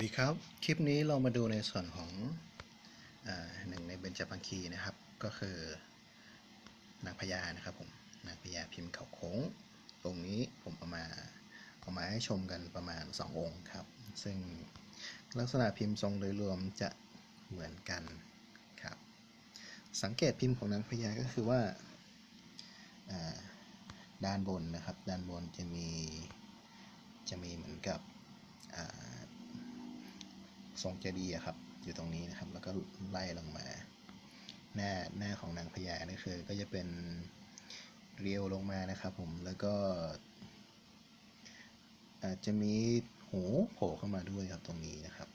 วัสดีครับ คลิปนี้เรามาดูในส่วนของอหนึ่งในเบญจพังคีนะครับ ก็คือนางพญานะครับผม นางพญาพิมพ์เขาโค้ง ตรงนี้ผมเอามาเอามาให้ชมกันประมาณ 2 องค์ครับ ซึ่งลักษณะพิมพ์ทรงโดยรวมจะเหมือนกันครับ สังเกตพิมพ์ของนางพญาก็คือว่าอ่าด้านบนนะครับ ด้านบนจะมีจะมีเหมือนกับอ่า ทรงเจดีย์อะครับ อยู่ตรงนี้นะครับ แล้วก็ไล่ลงมา หน้าหน้าของนางพญานี่คือ ก็จะเป็นเรียวลงมานะครับ ผมแล้วก็อาจจะมีหูโผล่เข้ามาด้วยครับตรงนี้นะครับ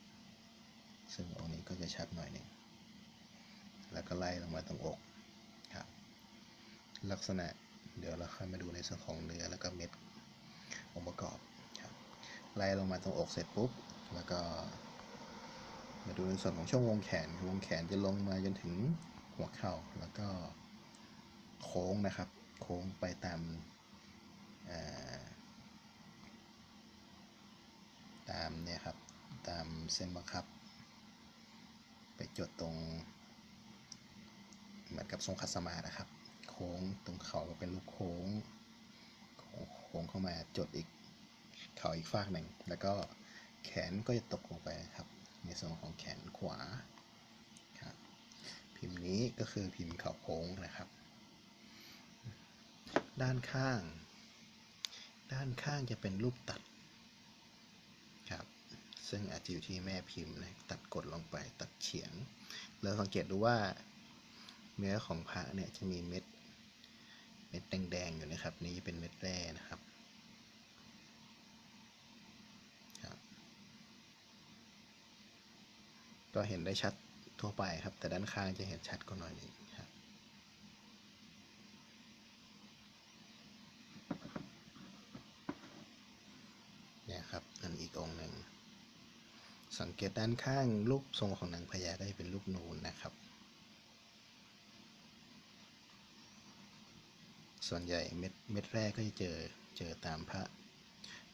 ซึ่งองค์นี้ก็จะชัดหน่อยหนึ่งแล้วก็ไล่ลงมาตรงอกครับ ลักษณะเดี๋ยวเราค่อยมาดูในส่วนของเนื้อแล้วก็เม็ดองค์ประกอบครับไล่ลงมาตรงอกเสร็จปุ๊บ แล้วก็ มาดูในส่วนของช่วงวงแขนวงแขนจะลงมาจนถึงหัวเข่าแล้วก็โค้งนะครับ โค้งไปตามาตามเนี่ยครับ ตามเส้นบังคับ ไปจดตรง เหมือนกับทรงคัสมานะครับ โค้งตรงเข่าก็เป็นรูปโค้งโค้งเข้ามาจดอีกเข่าอีกฝากหนึ่งแล้วก็แขนก็จะตกลงไปครับ ในส่วนของแขนขวาครับพิมพ์นี้ก็คือพิมพ์เข่าโค้งนะครับ ด้านข้าง ด้านข้างจะเป็นรูปตัดครับซึ่งอาจจะอยู่ที่แม่พิมพ์นะตัดกดลงไปตัดเฉียงแล้วสังเกตดูว่าเนื้อของพระเนี่ยจะมีเม็ดเม็ดแดงๆอยู่นะครับ นี้เป็นเม็ดแร่นะครับ ก็เห็นได้ชัดทั่วไปครับ แต่ด้านข้างจะเห็นชัดกว่าหน่อยนึงครับเนี่ยครับอันอีกองหนึ่งสังเกตด้านข้างรูปทรงของนางพญาได้เป็นรูปนูนนะครับ ส่วนใหญ่เม็ดเม็ดแรกก็จะเจอเจอตามพระ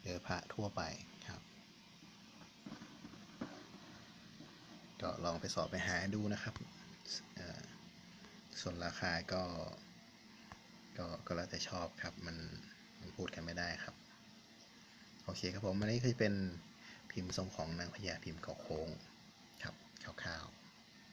เนื้อพระทั่วไปครับ ก็ลองไปสอบไปหาดูนะครับส่วนราคาก็ก็ก็แล้วแต่ชอบครับมันมันพูดกันไม่ได้ครับ โอเคครับผมอันนี้คือเป็นพิมพ์ทรงของนางพญาพิมพ์เขาโค้งครับคร่าวๆ